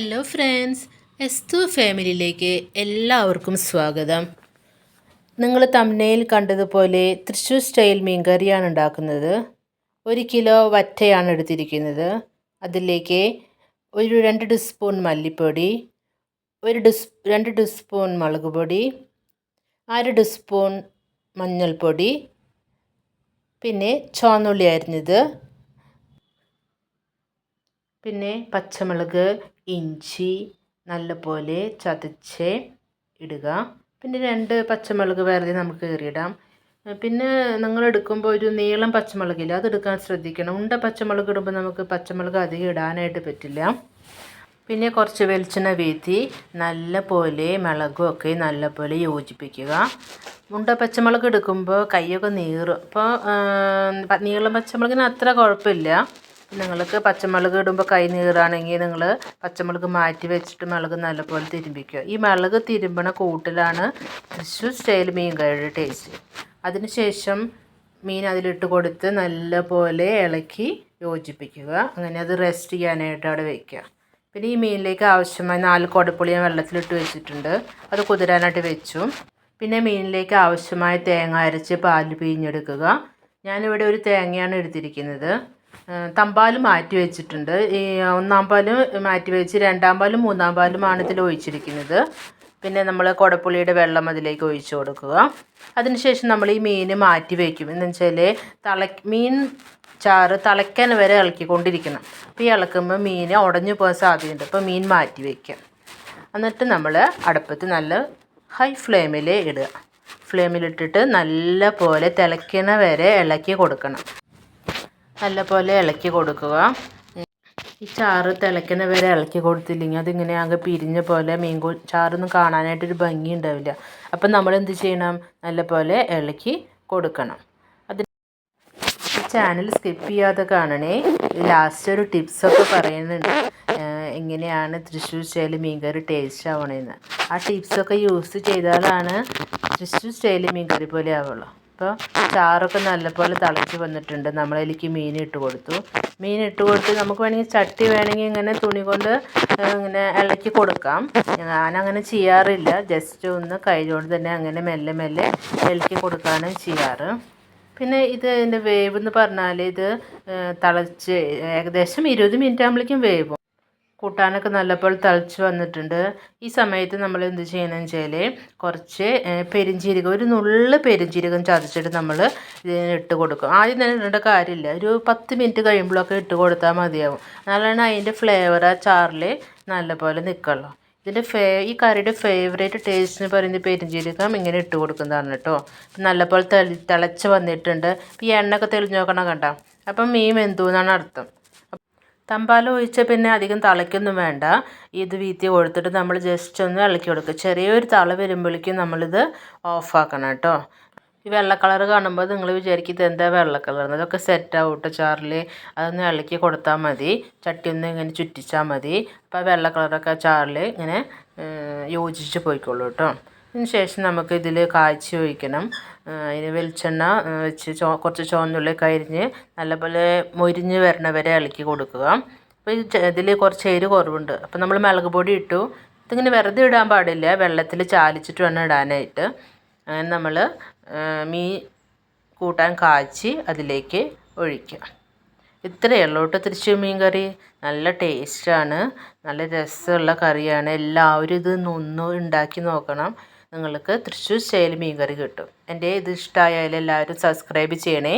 Hello friends S two ഫാമിലിയിലേക്ക് എല്ലാവർക്കും സ്വാഗതം. നിങ്ങൾ തമ്മനയിൽ കണ്ടതുപോലെ തൃശ്ശൂർ സ്റ്റൈൽ മീൻകറിയാണ് ഉണ്ടാക്കുന്നത്. ഒരു കിലോ വറ്റയാണ് എടുത്തിരിക്കുന്നത്. അതിലേക്ക് ഒരു രണ്ട് ടീസ്പൂൺ മല്ലിപ്പൊടി ഒരു ഡിസ് രണ്ട് ടീസ്പൂൺ മുളക് പൊടി അര ടീസ്പൂൺ മഞ്ഞൾപ്പൊടി പിന്നെ ചുവന്നുള്ളി അരിഞ്ഞത് പിന്നെ പച്ചമുളക് ഇഞ്ചി നല്ലപോലെ ചതച്ച് ഇടുക. പിന്നെ രണ്ട് പച്ചമുളക് വെറുതെ നമുക്ക് കീറിയിടാം. പിന്നെ നിങ്ങൾ എടുക്കുമ്പോൾ ഒരു നീളം പച്ചമുളകില്ല അതെടുക്കാൻ ശ്രദ്ധിക്കണം. ഉണ്ട പച്ചമുളക് ഇടുമ്പോൾ നമുക്ക് പച്ചമുളക് അധികം ഇടാനായിട്ട് പറ്റില്ല. പിന്നെ കുറച്ച് വെളിച്ചെണ്ണ വീഴ്ത്തി നല്ല പോലെ മുളകും ഒക്കെ നല്ല പോലെ യോജിപ്പിക്കുക. മുണ്ട പച്ചമുളക് എടുക്കുമ്പോൾ കൈയൊക്കെ നീറും. അപ്പോൾ നീളം പച്ചമുളകിന് അത്ര കുഴപ്പമില്ല. നിങ്ങൾക്ക് പച്ചമുളക് ഇടുമ്പോൾ കൈ നീറാണെങ്കിൽ നിങ്ങൾ പച്ചമുളക് മാറ്റി വെച്ചിട്ട് മുളക് നല്ലപോലെ തിരുമ്പിക്കുക. ഈ മുളക് തിരുമ്പണ കൂട്ടിലാണ് തൃശ്ശൂർ സ്റ്റൈൽ മീൻ കറിയുടെ ടേസ്റ്റ് അതിനുശേഷം മീൻ അതിലിട്ട് കൊടുത്ത് നല്ലപോലെ ഇളക്കി യോജിപ്പിക്കുക. അങ്ങനെ അത് റെസ്റ്റ് ചെയ്യാനായിട്ട് അവിടെ വയ്ക്കുക പിന്നെ ഈ മീനിലേക്ക് ആവശ്യമായ നാല് കുടപ്പുളി ഞാൻ വെള്ളത്തിലിട്ട് വെച്ചിട്ടുണ്ട്. അത് കുതിരാനായിട്ട് വെച്ചു. പിന്നെ മീനിലേക്ക് ആവശ്യമായ തേങ്ങ അരച്ച് പാൽ പിഴിഞ്ഞെടുക്കുക. ഞാനിവിടെ ഒരു തേങ്ങയാണ് എടുത്തിരിക്കുന്നത്. തമ്പാൽ മാറ്റി വെച്ചിട്ടുണ്ട്. ഈ ഒന്നാം പാൽ മാറ്റി വെച്ച് രണ്ടാം പാലും മൂന്നാം പാലുമാണ് ഇതിൽ ഒഴിച്ചിരിക്കുന്നത്. പിന്നെ നമ്മൾ കുടപ്പുളിയുടെ വെള്ളം അതിലേക്ക് ഒഴിച്ചു കൊടുക്കുക. അതിനുശേഷം നമ്മൾ ഈ മീൻ മാറ്റി വയ്ക്കും എന്ന് വെച്ചാൽ തള മീൻ ചാറ് തിളയ്ക്കാൻ വരെ ഇളക്കിക്കൊണ്ടിരിക്കണം. അപ്പോൾ ഈ ഇളക്കുമ്പോൾ മീൻ ഉടഞ്ഞു പോകാൻ സാധ്യതയുണ്ട്. അപ്പോൾ മീൻ മാറ്റി വയ്ക്കാം എന്നിട്ട് നമ്മൾ അടുപ്പത്ത് നല്ല ഹൈ ഫ്ലെയിമിൽ ഇടുക. ഫ്ലെയിമിലിട്ടിട്ട് നല്ല പോലെ തിളയ്ക്കണ വരെ ഇളക്കി കൊടുക്കണം. നല്ലപോലെ ഇളക്കി കൊടുക്കുക. ഈ ചാറ് തിളയ്ക്കുന്ന വരെ ഇളക്കി കൊടുത്തില്ലെങ്കിൽ അതിങ്ങനെ ആകെ പിരിഞ്ഞ പോലെ മീൻ ചാറൊന്നും കാണാനായിട്ടൊരു ഭംഗി ഉണ്ടാവില്ല. അപ്പം നമ്മൾ എന്ത് ചെയ്യണം? നല്ലപോലെ ഇളക്കി കൊടുക്കണം. ചാനൽ സ്കിപ്പ് ചെയ്യാതെ കാണണേ. ലാസ്റ്റ് ഒരു ടിപ്സൊക്കെ പറയുന്നുണ്ട്. എങ്ങനെയാണ് തൃശ്ശൂർ സ്റ്റൈൽ മീൻകറി ടേസ്റ്റ് ആവണമെന്ന് ആ ടിപ്സൊക്കെ യൂസ് ചെയ്താലാണ് തൃശ്ശൂർ സ്റ്റൈൽ മീൻകറി പോലെ ആവുള്ളൂ. അപ്പോൾ ചാറൊക്കെ നല്ലപോലെ തിളച്ച് വന്നിട്ടുണ്ട്. നമ്മളതിലേക്ക് മീൻ ഇട്ട് കൊടുത്തു. മീൻ ഇട്ട് കൊടുത്ത് നമുക്ക് വേണമെങ്കിൽ ചട്ടി വേണമെങ്കിൽ ഇങ്ങനെ തുണി കൊണ്ട് ഇങ്ങനെ ഇളക്കി കൊടുക്കാം. ഞാനങ്ങനെ ചെയ്യാറില്ല. ജസ്റ്റ് ഒന്ന് കൈകൊണ്ട് തന്നെ അങ്ങനെ മെല്ലെ മെല്ലെ ഇളക്കി കൊടുക്കാനും ചെയ്യാറ്. പിന്നെ ഇത് ഇതിന്റെ വേവ് എന്ന് പറഞ്ഞാൽ ഇത് തിളച്ച് ഏകദേശം ഇരുപത് മിനിറ്റ് ആകുമ്പോഴേക്കും വേവും. കൂട്ടാനൊക്കെ നല്ലപോലെ തിളച്ച് വന്നിട്ടുണ്ട്. ഈ സമയത്ത് നമ്മൾ എന്ത് ചെയ്യണമെന്ന് വെച്ചാൽ കുറച്ച് പെരിഞ്ചീരകം ഒരു നുള്ള് പെരിഞ്ചീരകം ചതച്ചിട്ട് നമ്മൾ ഇട്ട് കൊടുക്കും. ആദ്യം തന്നെ ഇടേണ്ട കാര്യമില്ല. ഒരു പത്ത് മിനിറ്റ് കഴിയുമ്പോഴൊക്കെ ഇട്ട് കൊടുത്താൽ മതിയാവും. എന്നാലാണ് അതിന്റെ ഫ്ലേവർ ആ ചാറിൽ നല്ലപോലെ നിൽക്കുള്ളൂ ഇതിന്റെ ഫേ ഈ കറിയുടെ ഫേവറേറ്റ് ടേസ്റ്റ് എന്ന് പറയുന്നത് പെരിഞ്ചീരകം ഇങ്ങനെ ഇട്ട് കൊടുക്കുന്നതാണ് കേട്ടോ. നല്ലപോലെ തെളി തിളച്ച് വന്നിട്ടുണ്ട്. ഈ എണ്ണ ഒക്കെ തെളിഞ്ഞ് നോക്കണം കണ്ട? അപ്പം മീൻ വെന്തു എന്നാണ് അർത്ഥം. തമ്പാൽ ഒഴിച്ചാൽ പിന്നെ അധികം തിളയ്ക്കൊന്നും വേണ്ട. ഇത് വീത്തി കൊടുത്തിട്ട് നമ്മൾ ജസ്റ്റ് ഒന്ന് ഇളക്കി കൊടുക്കുക. ചെറിയൊരു തള വരുമ്പോഴേക്കും നമ്മളിത് ഓഫാക്കണം കേട്ടോ. ഈ വെള്ള കളർ കാണുമ്പോൾ നിങ്ങൾ വിചാരിക്കും ഇത് എന്താ വെള്ള കളർ അതൊക്കെ സെറ്റ് ആവട്ടെ ചാറിൽ അതൊന്ന് ഇളക്കി കൊടുത്താൽ മതി. ചട്ടി ഒന്ന് ഇങ്ങനെ ചുറ്റിച്ചാൽ മതി. അപ്പോൾ വെള്ള കളറൊക്കെ ചാറിൽ ഇങ്ങനെ യോജിച്ച് പോയിക്കോളൂ കേട്ടോ. അതിന് ശേഷം നമുക്ക് ഇതിൽ കാച്ചി ഒഴിക്കണം. അതിന് വെളിച്ചെണ്ണ വെച്ച് ചോ കുറച്ച് ചുവന്നുള്ളി കരിഞ്ഞ് നല്ലപോലെ മൊരിഞ്ഞ് വരണ വരെ ഇളക്കി കൊടുക്കുക. അപ്പോൾ ഇത് ഇതിൽ കുറച്ച് എരി കുറവുണ്ട്. അപ്പോൾ നമ്മൾ മുളക് പൊടി ഇട്ടു. ഇതിങ്ങനെ വെറുതെ ഇടാൻ പാടില്ല. വെള്ളത്തിൽ ചാലിച്ചിട്ട് വേണം ഇടാനായിട്ട്. അങ്ങനെ നമ്മൾ മീൻ കൂട്ടാൻ കാച്ചി അതിലേക്ക് ഒഴിക്കുക. ഇത്രയേ ഉള്ളൂ കേട്ടോ തൃശ്ശൂർ മീൻ കറി. നല്ല ടേസ്റ്റാണ് നല്ല രസമുള്ള കറിയാണ്. എല്ലാവരും ഇത് ഒന്ന് ഉണ്ടാക്കി നോക്കണം. നിങ്ങൾക്ക് തൃശ്ശൂർ സ്റ്റൈൽ മീൻ കറി കിട്ടും. എന്റെ ഇത് ഇഷ്ടമായാലും എല്ലാവരും സബ്സ്ക്രൈബ് ചെയ്യണേ.